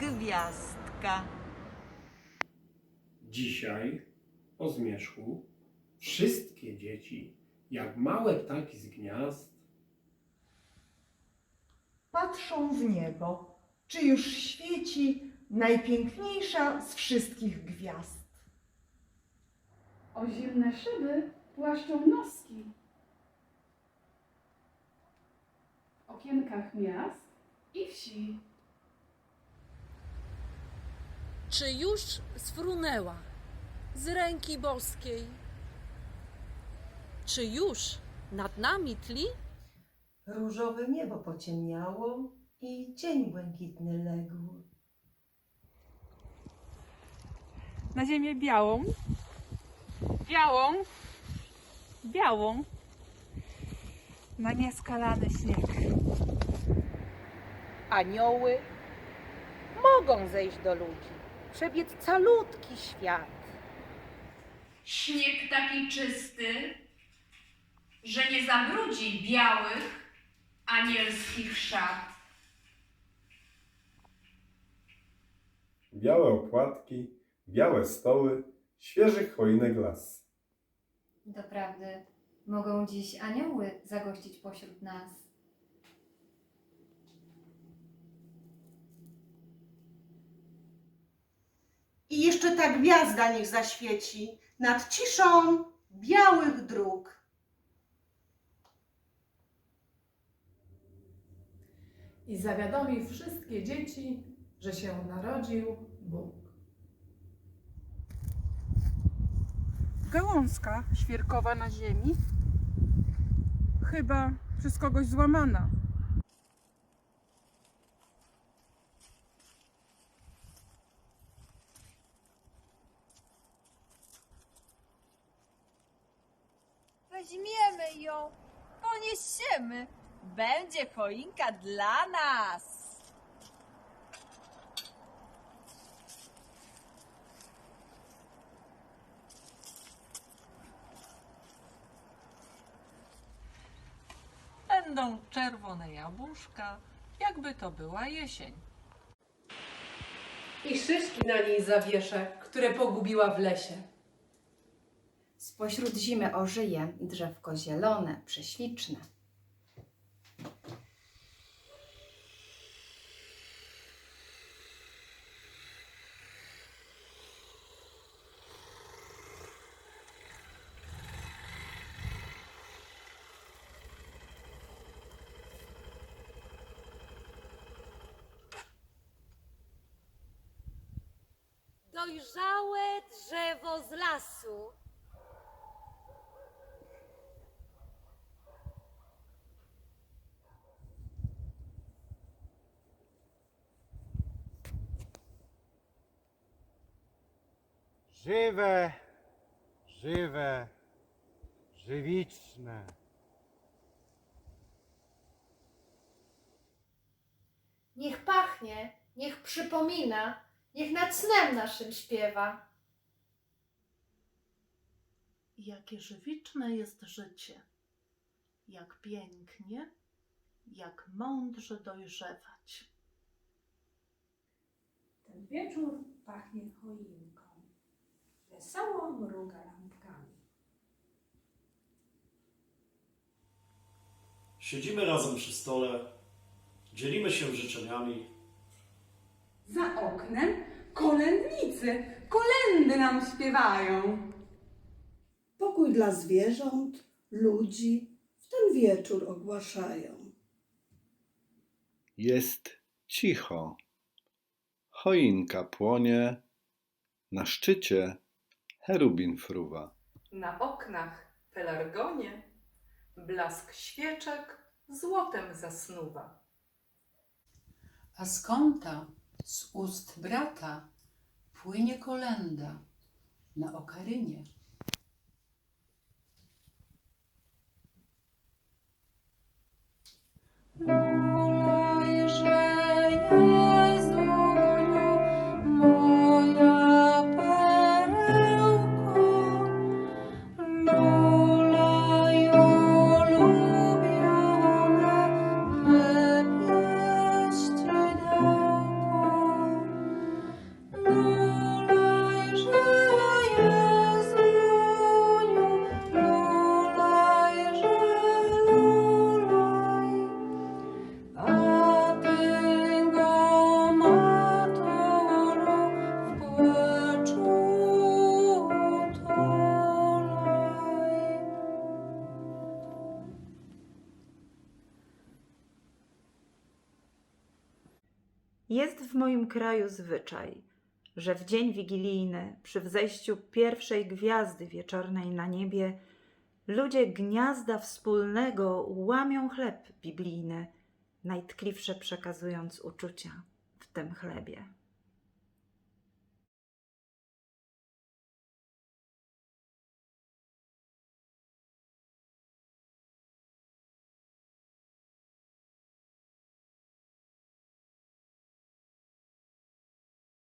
gwiazdka. Dzisiaj, po zmierzchu, wszystkie dzieci, jak małe ptaki z gniazd, Patrzą w niebo, czy już świeci najpiękniejsza z wszystkich gwiazd. O zimne szyby płaszczą noski. W okienkach miast i wsi. Czy już sfrunęła z ręki boskiej? Czy już nad nami tli? Różowe niebo pociemniało i cień błękitny legł. na ziemię białą, białą, białą, na nieskalany śnieg. Anioły mogą zejść do ludzi, przebiec calutki świat. Śnieg taki czysty, że nie zabrudzi białych, anielskich szat. Białe okładki, białe stoły, świeżych choinek las. Doprawdy, mogą dziś anioły zagościć pośród nas. Jeszcze ta gwiazda niech zaświeci nad ciszą białych dróg. I zawiadomi wszystkie dzieci, że się narodził Bóg. Gałązka świerkowa na ziemi, chyba przez kogoś złamana. Weźmiemy ją, poniesiemy. Będzie choinka dla nas. Będą czerwone jabłuszka, jakby to była jesień. I szyszki na niej zawieszę, które pogubiła w lesie. Spośród zimy ożyje drzewko zielone, prześliczne. Dojrzałe drzewo z lasu. Żywe, żywe, żywiczne. Niech pachnie, niech przypomina, niech nad snem naszym śpiewa. Jakie żywiczne jest życie, jak pięknie, jak mądrze dojrzewać. Ten wieczór pachnie choinką, wesoło mruga lampkami. siedzimy razem przy stole, dzielimy się życzeniami, Za oknem kolędnicy, kolendy nam śpiewają. Pokój dla zwierząt, ludzi w ten wieczór ogłaszają. jest cicho. Choinka płonie, na szczycie cherubin fruwa. Na oknach pelargonie, blask świeczek złotem zasnuwa. A z kąta, z ust brata, płynie kolenda na okarynie. Jest w moim kraju zwyczaj, że w dzień wigilijny, przy wzejściu pierwszej gwiazdy wieczornej na niebie, ludzie gniazda wspólnego łamią chleb biblijny, najtkliwsze przekazując uczucia w tym chlebie.